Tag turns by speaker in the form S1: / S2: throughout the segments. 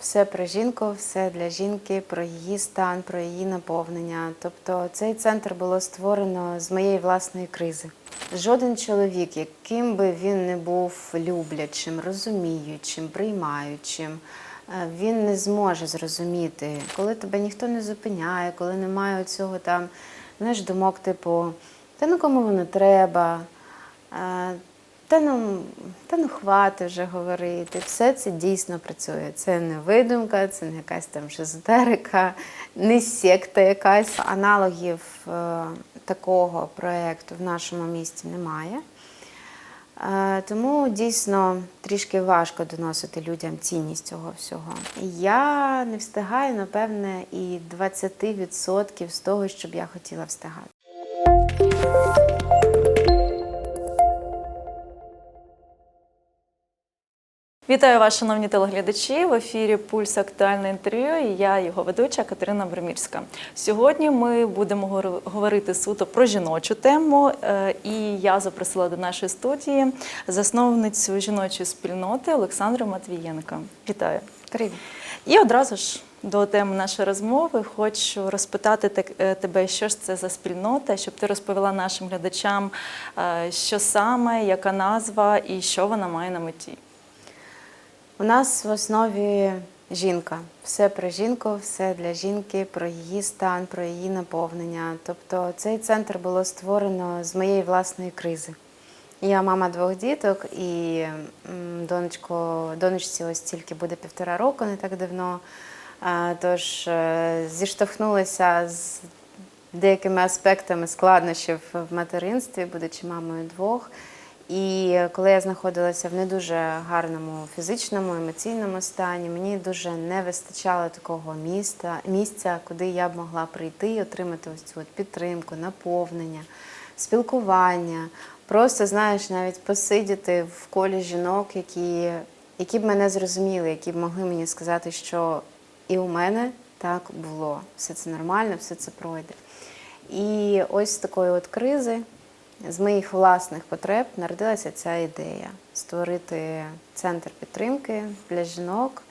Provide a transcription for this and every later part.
S1: Все про жінку, все для жінки, про її стан, про її наповнення. Тобто цей центр було створено з моєї власної кризи. Жоден чоловік, яким би він не був люблячим, розуміючим, приймаючим, е, він не зможе зрозуміти, коли тебе ніхто не зупиняє, коли немає цього там, знаєш, думок, типу, та ну кому воно треба. Та ну, та ну хвати вже говорити. Все це дійсно працює. Це не видумка, це не якась там шизотерика, не секта якась. Аналогів е, такого проєкту в нашому місті немає. Е, Тому дійсно трішки важко доносити людям цінність цього всього. Я не встигаю, напевне, і 20% з того, що б я хотіла встигати.
S2: Вітаю вас, шановні телеглядачі. В ефірі Пульс актуальне інтерв'ю. і Я його ведуча Катерина Бремірська. Сьогодні ми будемо говорити суто про жіночу тему. е, І я запросила до нашої студії засновницю жіночої спільноти Олександру Матвієнка. Вітаю.
S1: Привіт.
S2: І одразу ж до теми нашої розмови хочу розпитати е, тебе, що ж це за спільнота, щоб ти розповіла нашим глядачам, е, що саме, яка назва і що вона має на меті.
S1: У нас в основі жінка. Все про жінку, все для жінки, про її стан, про її наповнення. Тобто цей центр було створено з моєї власної кризи. Я мама двох діток, і донечко, донечці ось тільки буде півтора року, не так давно. Тож е, зіштовхнулася з деякими аспектами складнощів в материнстві, будучи мамою двох. І коли я знаходилася в не дуже гарному фізичному, емоційному стані, мені дуже не вистачало такого міста, місця, куди я б могла прийти і отримати ось цю от підтримку, наповнення, спілкування. Просто, знаєш, навіть посидіти в колі жінок, які, які б мене зрозуміли, які б могли мені сказати, що і у мене так було. Все це нормально, все це пройде. І ось з такої от кризи, з моїх власних потреб, народилася ця ідея створити центр підтримки для жінок.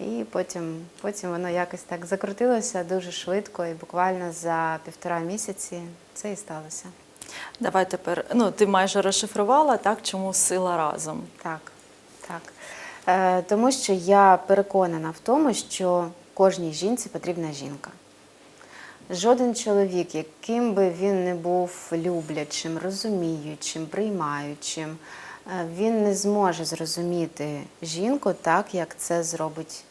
S1: І потім, потім воно якось так закрутилося дуже швидко, і буквально за півтора місяці це і сталося.
S2: Давай тепер. Ну, ти майже розшифрувала, так? Чому сила разом?
S1: Так, так. Е, тому що я переконана в тому, що кожній жінці потрібна жінка. Жоден чоловік, яким би він не був люблячим, розуміючим, приймаючим, е, він не зможе зрозуміти жінку так, як це зробить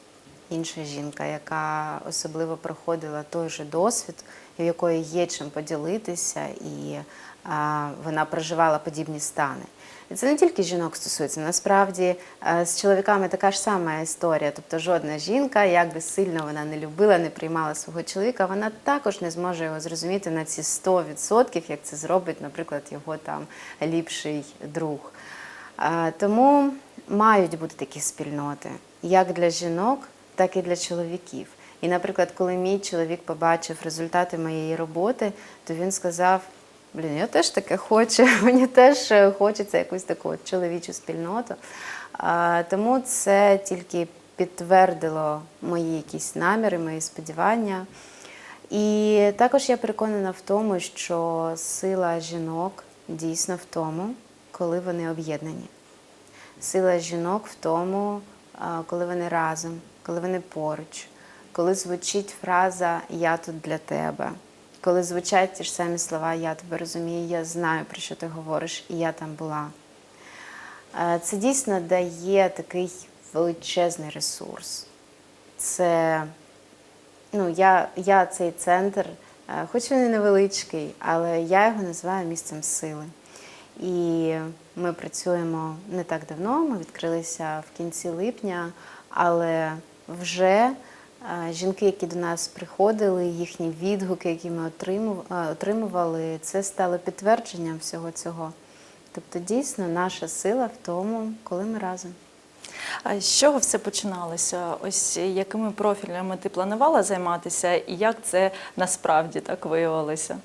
S1: інша жінка, яка особливо проходила той же досвід, в якої є чим поділитися, і а, вона проживала подібні стани. І це не тільки жінок стосується. Насправді е, з чоловіками така ж сама історія. Тобто жодна жінка, як би сильно вона не любила, не приймала свого чоловіка, вона також не зможе його зрозуміти на ці 100%, як це зробить, наприклад, його там ліпший друг. Е, Тому мають бути такі спільноти, як для жінок, так і для чоловіків. І, наприклад, коли мій чоловік побачив результати моєї роботи, то він сказав: Блін, я теж таке хочу, мені теж е, хочеться якусь таку чоловічу спільноту. Тому це тільки підтвердило мої якісь наміри, мої сподівання. І також я переконана в тому, що сила жінок дійсно в тому, коли вони об'єднані. Сила жінок в тому, коли вони разом, коли вони поруч, коли звучить фраза Я тут для тебе, коли звучать ті ж самі слова Я тебе розумію, я знаю, про що ти говориш, і я там була. Е, Це дійсно дає такий величезний ресурс. Це ну, я, я цей центр, е, хоч він і невеличкий, але я його називаю місцем сили. І ми працюємо не так давно, ми відкрилися в кінці липня, але вже жінки, які до нас приходили, їхні відгуки, які ми отримували, це стало підтвердженням всього цього. Тобто, дійсно, наша сила в тому, коли ми разом.
S2: А з чого все починалося? Ось якими профілями ти планувала займатися, і як це насправді так виявилося?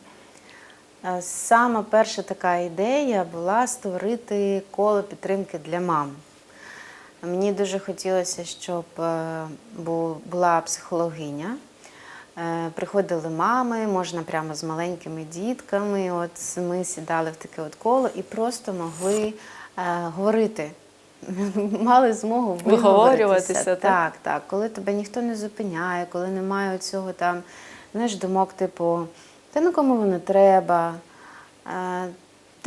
S1: Е, Сама перша така ідея була створити коло підтримки для мам. Мені дуже хотілося, щоб е, була психологиня. Е, Приходили мами, можна прямо з маленькими дітками. От ми сідали в таке от коло і просто могли е, говорити. Мали змогу
S2: Виговорюватися, так?
S1: Так, так. Коли тебе ніхто не зупиняє, коли немає цього там, знаєш, думок, типу, та ну кому воно треба,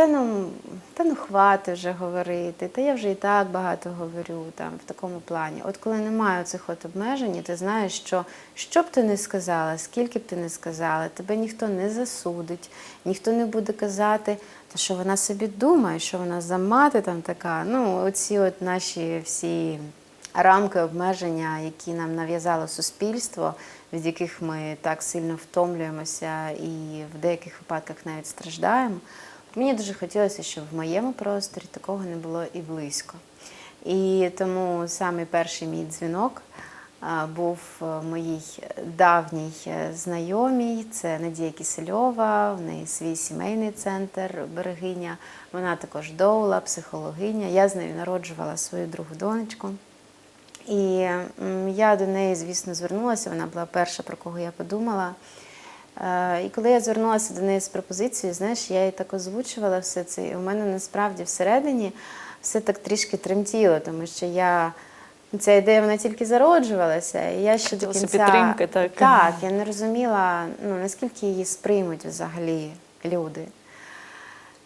S1: та ну, та ну хвати вже говорити, та я вже і так багато говорю там в такому плані. От коли немає цих от обмежень, ти знаєш, що що б ти не сказала, скільки б ти не сказала, тебе ніхто не засудить, ніхто не буде казати, та що вона собі думає, що вона за мати там така. Ну, оці от наші всі рамки обмеження, які нам нав'язало суспільство, від яких ми так сильно втомлюємося і в деяких випадках навіть страждаємо. Мені дуже хотілося, щоб в моєму просторі такого не було і близько. І тому саме перший мій дзвінок був е, моїй давній е, знайомій. Це Надія Кисельова, в неї свій сімейний центр берегиня. Вона також доула, психологиня. Я з нею народжувала свою другу донечку. І я до неї, звісно, звернулася. Вона була перша, про кого я подумала. Е, І коли я звернулася до неї з пропозицією, знаєш, я їй так озвучувала все це. І у мене насправді всередині все так трішки тремтіло, тому що я. Ця ідея вона тільки зароджувалася, і я ще до
S2: Хотілося
S1: кінця
S2: підтримки, так.
S1: так, я не розуміла, ну наскільки її сприймуть взагалі люди.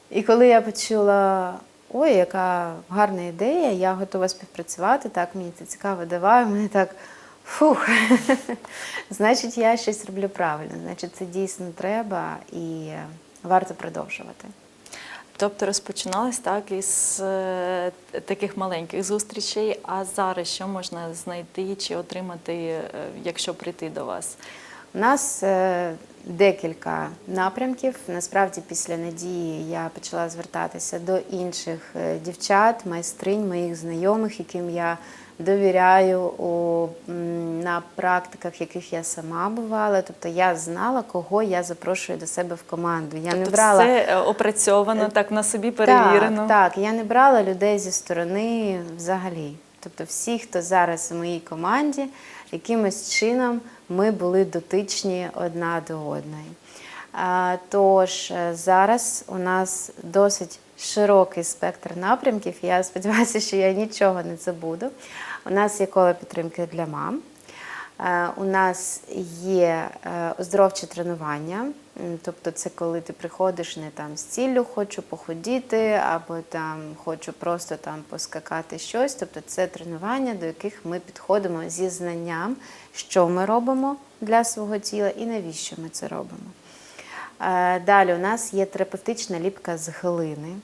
S1: І коли я почула, ой, яка гарна ідея, я готова співпрацювати, так, мені це цікаво давай, мене так фух. Значить, я щось роблю правильно, значить, це дійсно треба і варто продовжувати.
S2: Тобто розпочиналось так із е, таких маленьких зустрічей. А зараз що можна знайти чи отримати, е, якщо прийти до вас?
S1: У нас е, декілька напрямків. Насправді, після надії я почала звертатися до інших е, дівчат, майстринь, моїх знайомих, яким я довіряю у, на практиках, яких я сама бувала. Тобто я знала, кого я запрошую до себе в команду. Я не
S2: Тобто
S1: брала
S2: все е, опрацьовано, так на собі перевірено.
S1: так, так, я не брала людей зі сторони взагалі. Тобто всі, хто зараз у моїй команді, якимось чином ми були дотичні одна до одної. Тож е, зараз у нас досить широкий спектр напрямків. Я сподіваюся, що я нічого не забуду. У нас є коло підтримки для мам. Е, У нас є е, оздоровче тренування, тобто це коли ти приходиш не там з ціллю хочу похудіти, або там хочу просто там поскакати щось. Тобто це тренування, до яких ми підходимо зі знанням, що ми робимо для свого тіла і навіщо ми це робимо. Е, Далі у нас є терапевтична ліпка з глини.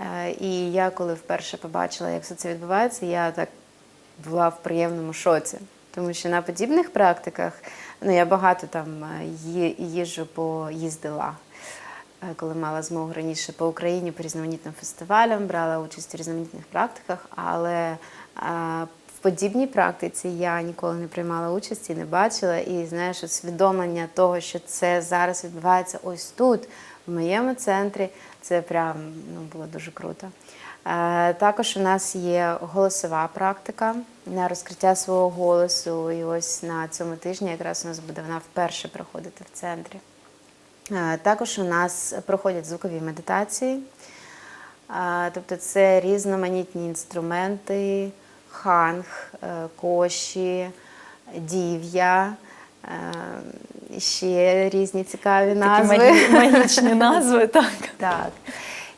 S1: Е, І я, коли вперше побачила, як все це відбувається, я так була в приємному шоці. Тому що на подібних практиках ну, я багато там е, ї- їжджу поїздила, е, коли мала змогу раніше по Україні по різноманітним фестивалям, брала участь у різноманітних практиках, але е, в подібній практиці я ніколи не приймала участь і не бачила. І знаєш, усвідомлення того, що це зараз відбувається ось тут, в моєму центрі, це прям ну, було дуже круто. Е, Також у нас є голосова практика на розкриття свого голосу. І ось на цьому тижні якраз у нас буде вона вперше проходити в центрі. Е, Також у нас проходять звукові медитації, Е, тобто це різноманітні інструменти, ханг, коші, дів'я, ще різні цікаві
S2: Такі
S1: назви.
S2: магі- магічні назви, так.
S1: Так.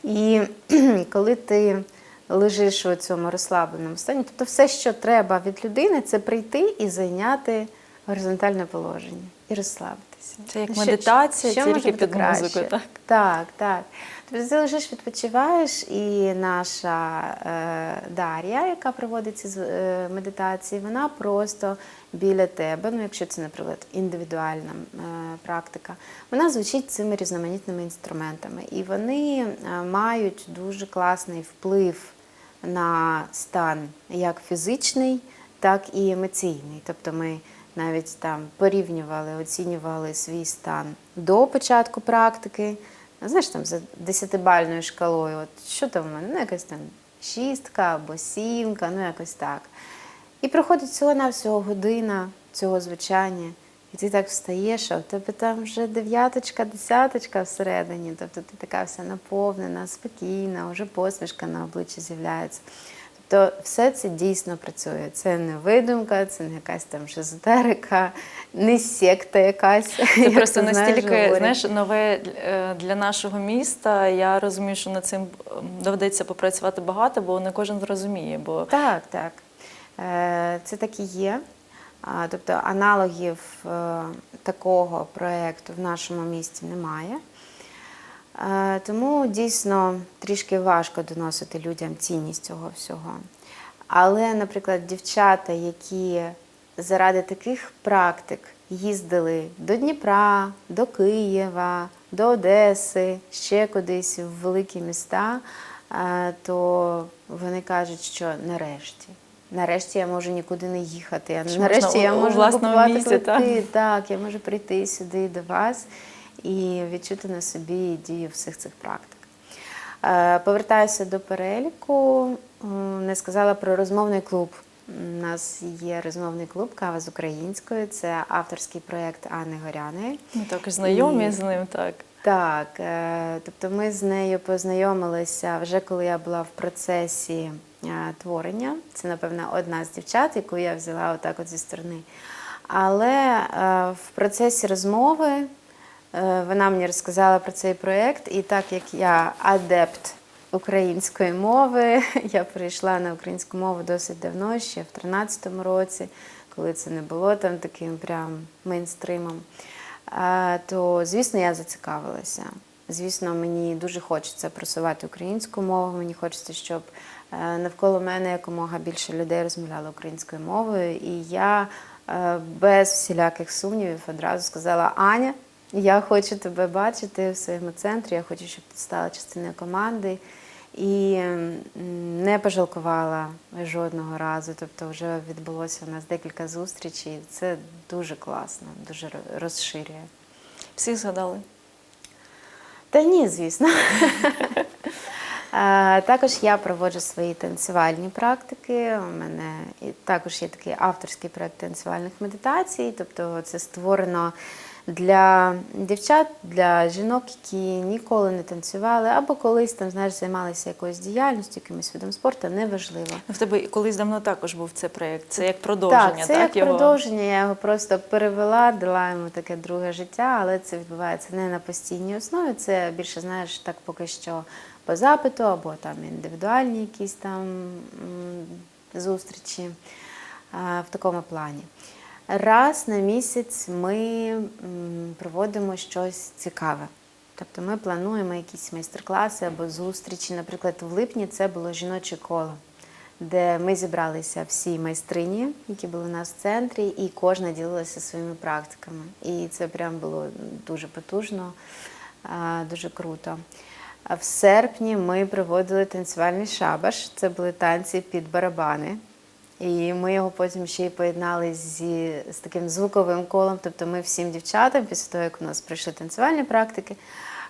S1: І коли ти лежиш у цьому розслабленому стані, тобто все, що треба від людини, це прийти і зайняти горизонтальне положення і розслабитися.
S2: Це як
S1: Ну, що-
S2: медитація,
S1: що
S2: тільки під музику, так?
S1: Так, так. Тобто ти лежиш, відпочиваєш, і наша е, Дар'я, яка проводить ці е, медитації, вона просто біля тебе, ну якщо це, наприклад, індивідуальна е, практика, вона звучить цими різноманітними інструментами. І вони е, мають дуже класний вплив на стан як фізичний, так і емоційний. Тобто ми навіть там порівнювали, оцінювали свій стан до початку практики. Знаєш, там за десятибальною шкалою, от що там в мене? Ну, якась там шістка або сімка, ну якось так. І проходить всього навсього година цього звучання. І ти так встаєш, а в тебе там вже дев'яточка, десяточка всередині. Тобто ти така вся наповнена, спокійна, вже посмішка на обличчі з'являється. Тобто все це дійсно працює. Це не видумка, це не якась там шизотерика, не секта якась.
S2: Це
S1: як
S2: просто
S1: ти
S2: настільки знаєш, нове е, для нашого міста. Я розумію, що над цим ем, доведеться попрацювати багато, бо не кожен зрозуміє. Бо
S1: Так, так. Е, Це так і є. Тобто аналогів е, такого проєкту в нашому місті немає. Тому дійсно трішки важко доносити людям цінність цього всього. Але, наприклад, дівчата, які заради таких практик їздили до Дніпра, до Києва, до Одеси, ще кудись в великі міста, е, то вони кажуть, що нарешті. Нарешті я можу нікуди не їхати. Нарешті
S2: можна
S1: я можу купувати
S2: місті,
S1: квитки. Так, я можу прийти сюди до вас і відчути на собі дію всіх цих практик. Е, Повертаюся до переліку. Не сказала про розмовний клуб. У нас є розмовний клуб Кава з українською. Це авторський проєкт Анни Горяної.
S2: ми також знайомі
S1: І-
S2: з ним, так.
S1: Так, е, тобто ми з нею познайомилися вже коли я була в процесі е, творення. Це, напевно, одна з дівчат, яку я взяла отак от зі сторони. Але в процесі розмови вона мені розказала про цей проєкт, і так як я адепт української мови, я перейшла на українську мову досить давно, ще в 13-му році, коли це не було там таким прям мейнстримом. Е, то, звісно, я зацікавилася. Звісно, мені дуже хочеться просувати українську мову. Мені хочеться, щоб е, навколо мене якомога більше людей розмовляло українською мовою. І я е, без всіляких сумнівів одразу сказала: Аня, я хочу тебе бачити в своєму центрі. Я хочу, щоб ти стала частиною команди. І не пожалкувала жодного разу. Тобто, вже відбулося у нас декілька зустрічей. Це дуже класно, дуже розширює.
S2: Всі згадали.
S1: Та ні, звісно. Також я проводжу свої танцювальні практики. У мене також є такий авторський проект танцювальних медитацій. Тобто це створено для дівчат, для жінок, які ніколи не танцювали, або колись там знаєш, займалися якоюсь діяльністю, якимось видом спорту, неважливо.
S2: В тебе колись давно також був цей проєкт. Це як продовження,
S1: Так,
S2: так?
S1: як
S2: його?
S1: продовження. Я його просто перевела, дала йому таке друге життя, але це відбувається не на постійній основі. Це більше, знаєш, так поки що по запиту, або там індивідуальні якісь там зустрічі в такому плані. Раз на місяць ми проводимо щось цікаве. Тобто ми плануємо якісь майстер-класи або зустрічі. Наприклад, в липні це було жіноче коло, де ми зібралися всі майстрині, які були у нас в центрі, і кожна ділилася своїми практиками. І це прям було дуже потужно, дуже круто. В серпні ми проводили танцювальний шабаш. Це були танці під барабани. І ми його потім ще й поєднали зі, з таким звуковим колом. Тобто ми всім дівчатам, після того, як у нас пройшли танцювальні практики,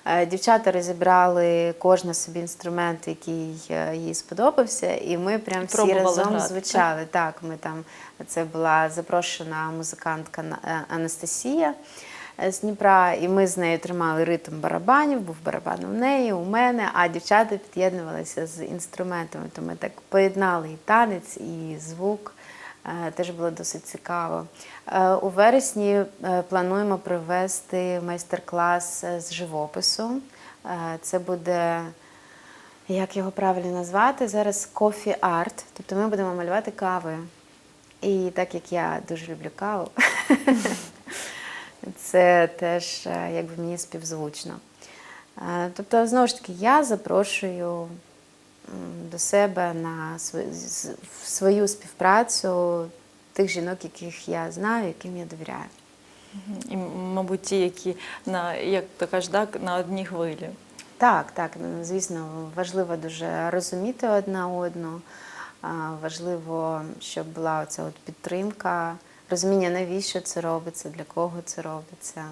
S1: е, дівчата розібрали кожна собі інструмент, який е, їй сподобався, і ми прям всі
S2: Пробували
S1: разом
S2: грати,
S1: звучали. Так, ми там це була запрошена музикантка е, Анастасія з Дніпра, і ми з нею тримали ритм барабанів, був барабан у неї, у мене, а дівчата під'єднувалися з інструментами. То ми так поєднали і танець, і звук. Е, Теж було досить цікаво. Е, У вересні е, плануємо провести майстер-клас е, з живопису. Е, Це буде як його правильно назвати? Зараз кофі арт. Тобто ми будемо малювати кавою. І так як я дуже люблю каву, це теж е, якби мені співзвучно. Е, Тобто, знову ж таки, я запрошую до себе на свою, співпрацю тих жінок, яких я знаю, яким я довіряю.
S2: І, мабуть, ті, які на як то кажеш, так, на одній хвилі.
S1: Так, так, ну, звісно, важливо дуже розуміти одна одну. Важливо, щоб була оця от підтримка, розуміння, навіщо це робиться, для кого це робиться.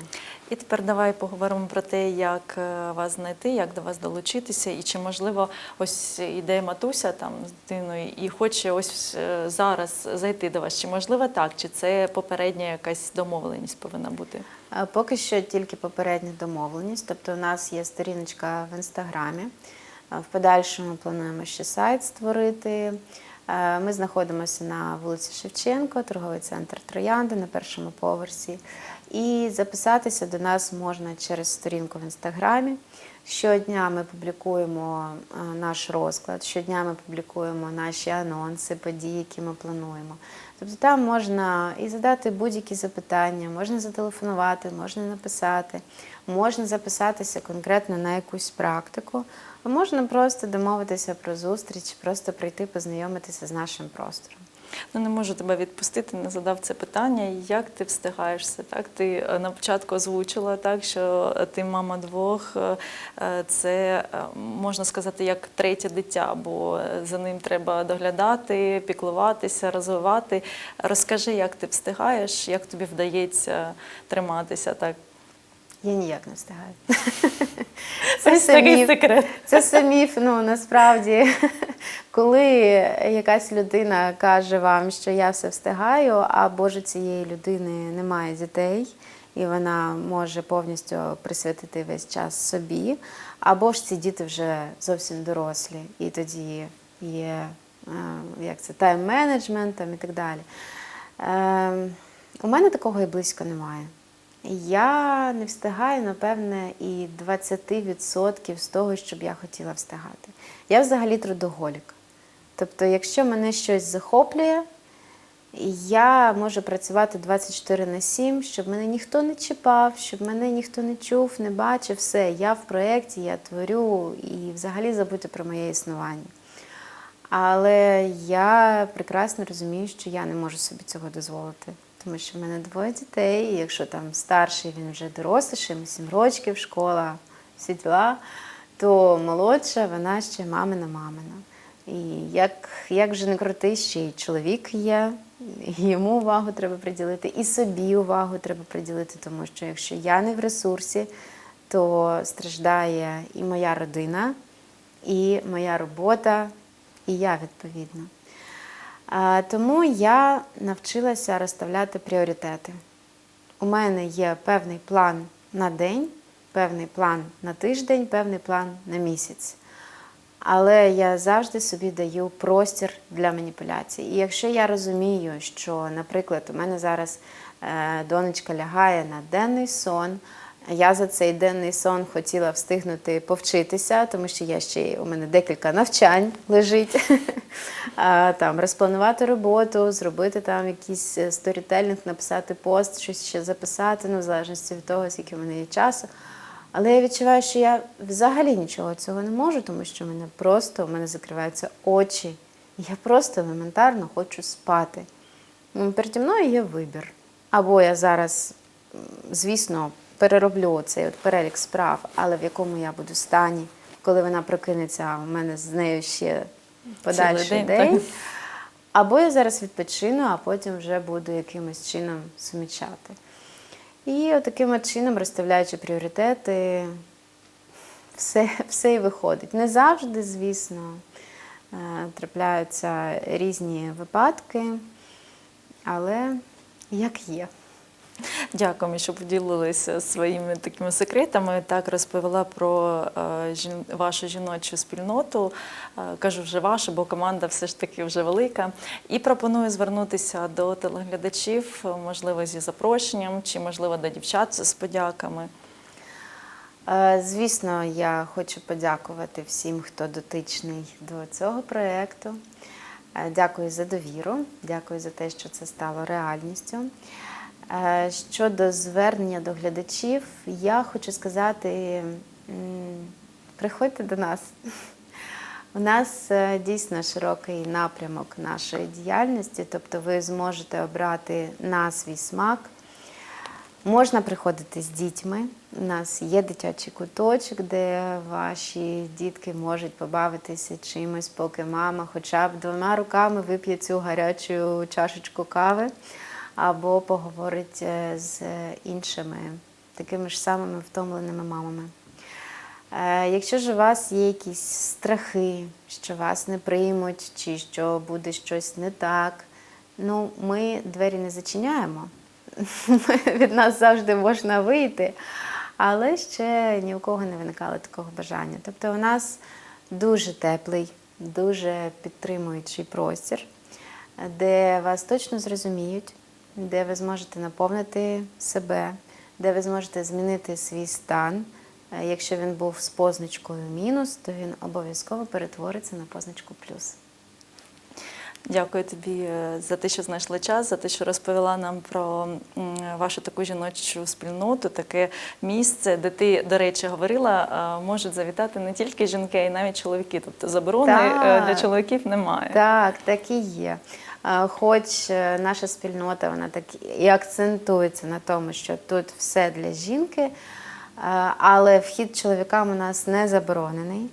S2: І тепер давай поговоримо про те, як е, вас знайти, як до вас долучитися, і чи можливо ось іде матуся там з дитиною і хоче ось е, зараз зайти до вас. Чи можливо так, чи це попередня якась домовленість повинна бути?
S1: Поки що тільки попередня домовленість. Тобто, у нас є сторіночка в інстаграмі. В подальшому плануємо ще сайт створити. Е, Ми знаходимося на вулиці Шевченко, торговий центр Троянди на першому поверсі. І записатися до нас можна через сторінку в інстаграмі. Щодня ми публікуємо е, наш розклад, щодня ми публікуємо наші анонси, події, які ми плануємо. Тобто там можна і задати будь-які запитання, можна зателефонувати, можна написати, можна записатися конкретно на якусь практику, а можна просто домовитися про зустріч, просто прийти познайомитися з нашим простором.
S2: Ну не можу тебе відпустити, не задав це питання. Як ти встигаєшся? Так, ти е, на початку озвучила так, що ти мама двох. е, е, Це е, можна сказати як третє дитя, бо е, за ним треба доглядати, піклуватися, розвивати. Розкажи, як ти встигаєш, як тобі вдається триматися так.
S1: Я ніяк не встигаю.
S2: Це
S1: все
S2: такий
S1: міф.
S2: секрет.
S1: Це все міф. Ну насправді, коли якась людина каже вам, що я все встигаю, а боже цієї людини немає дітей, і вона може повністю присвятити весь час собі, або ж ці діти вже зовсім дорослі, і тоді є е, як це тайм-менеджмент і так далі. Е, у мене такого і близько немає. Я не встигаю, напевне, і 20% з того, що б я хотіла встигати. Я взагалі трудоголік. Тобто, якщо мене щось захоплює, я можу працювати 24 на 7, щоб мене ніхто не чіпав, щоб мене ніхто не чув, не бачив. Все, я в проєкті, я творю і взагалі забути про моє існування. Але я прекрасно розумію, що я не можу собі цього дозволити. Тому що в мене двоє дітей, і якщо там старший він вже доросліший, йому 7 років, школа, всі діла, то молодша вона ще мамина мамина. І як, як же не крути, ще й чоловік є, йому увагу треба приділити, і собі увагу треба приділити, тому що якщо я не в ресурсі, то страждає і моя родина, і моя робота, і я відповідно. Тому я навчилася розставляти пріоритети. У мене є певний план на день, певний план на тиждень, певний план на місяць. Але я завжди собі даю простір для маніпуляцій. І якщо я розумію, що, наприклад, у мене зараз е, донечка лягає на денний сон, я за цей денний сон хотіла встигнути повчитися, тому що я ще у мене декілька навчань лежить. Там розпланувати роботу, зробити там якийсь е, сторітельник, написати пост, щось ще записати, ну в залежності від того, скільки в мене є часу. Але я відчуваю, що я взагалі нічого цього не можу, тому що мене просто у мене закриваються очі. Я просто елементарно хочу спати. Переді мною є вибір. Або я зараз, звісно, перероблю цей от перелік справ, але в якому я буду стані, коли вона прокинеться, а в мене з нею ще подальший
S2: день,
S1: день. Або я зараз відпочину, а потім вже буду якимось чином сумічати. І таким чином, розставляючи пріоритети, все, все і виходить. Не завжди, звісно, е, трапляються різні випадки, але як є.
S2: Дякуємо, що поділилися своїми такими секретами. Так розповіла про е, вашу жіночу спільноту. Е, Кажу вже вашу, бо команда все ж таки вже велика. І пропоную звернутися до телеглядачів, можливо, зі запрошенням, чи можливо до дівчат з подяками.
S1: Е, Звісно, я хочу подякувати всім, хто дотичний до цього проєкту. Дякую за довіру, дякую за те, що це стало реальністю. Е, Щодо звернення до глядачів, я хочу сказати: приходьте до нас. У нас е, дійсно широкий напрямок нашої діяльності, тобто ви зможете обрати на свій смак. Можна приходити з дітьми. У нас є дитячий куточок, де ваші дітки можуть побавитися чимось, поки мама хоча б двома руками вип'є цю гарячу чашечку кави. Або поговорить е, з іншими такими ж самими втомленими мамами. Е, Якщо ж у вас є якісь страхи, що вас не приймуть, чи що буде щось не так, ну ми двері не зачиняємо. Від нас завжди можна вийти, але ще ні у кого не виникало такого бажання. Тобто у нас дуже теплий, дуже підтримуючий простір, де вас точно зрозуміють, де ви зможете наповнити себе, де ви зможете змінити свій стан. Е, Якщо він був з позначкою мінус, то він обов'язково перетвориться на позначку плюс.
S2: Дякую тобі е, за те, що знайшла час, за те, що розповіла нам про вашу таку жіночу спільноту, таке місце, де ти, до речі, говорила, е, можуть завітати не тільки жінки, а й навіть чоловіки. Тобто заборони
S1: Так.
S2: для чоловіків немає.
S1: Так, так і є. Хоч е, наша спільнота вона так і акцентується на тому, що тут все для жінки, е, але вхід чоловікам у нас не заборонений.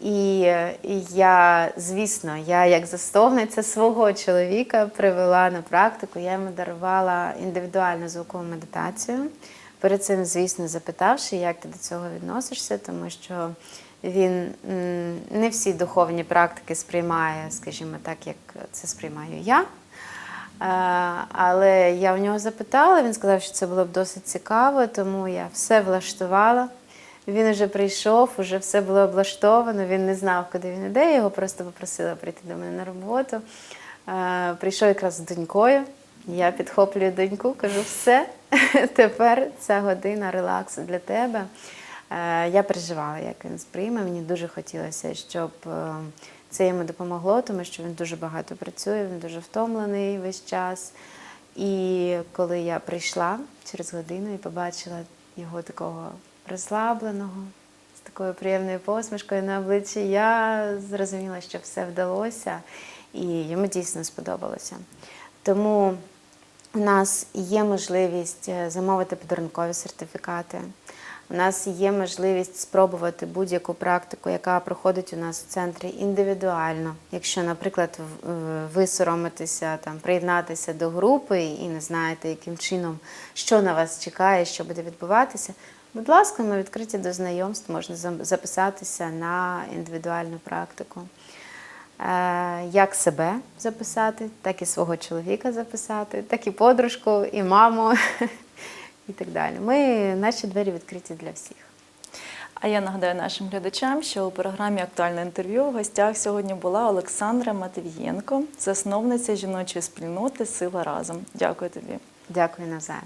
S1: І е, я, звісно, я як засновниця свого чоловіка привела на практику, я йому дарувала індивідуальну звукову медитацію. Перед цим, звісно, запитавши, як ти до цього відносишся, тому що він не всі духовні практики сприймає, скажімо так, як це сприймаю я. Е, Але я в нього запитала, він сказав, що це було б досить цікаво, тому я все влаштувала. Він вже прийшов, вже все було облаштовано, він не знав, куди він іде, його просто попросила прийти до мене на роботу. Е, Прийшов якраз з донькою. Я підхоплюю доньку, кажу, все, тепер ця година релаксу для тебе. Е, Я переживала, як він сприйме. Мені дуже хотілося, щоб е, це йому допомогло, тому що він дуже багато працює, він дуже втомлений весь час. І коли я прийшла через годину і побачила його такого розслабленого, з такою приємною посмішкою на обличчі, я зрозуміла, що все вдалося, і йому дійсно сподобалося. Тому у нас є можливість е, замовити подарункові сертифікати. У нас є можливість спробувати будь-яку практику, яка проходить у нас в центрі індивідуально. Якщо, наприклад, ви соромитеся там приєднатися до групи і не знаєте, яким чином, що на вас чекає, що буде відбуватися. Будь ласка, ми відкриті до знайомств, можна записатися на індивідуальну практику. Е, Як себе записати, так і свого чоловіка записати, так і подружку, і маму, і так далі. Ми наші двері відкриті для всіх.
S2: А я нагадаю нашим глядачам, що у програмі Актуальне інтерв'ю в гостях сьогодні була Олександра Матвієнко, засновниця жіночої спільноти Сила разом. Дякую тобі.
S1: Дякую навзаєм.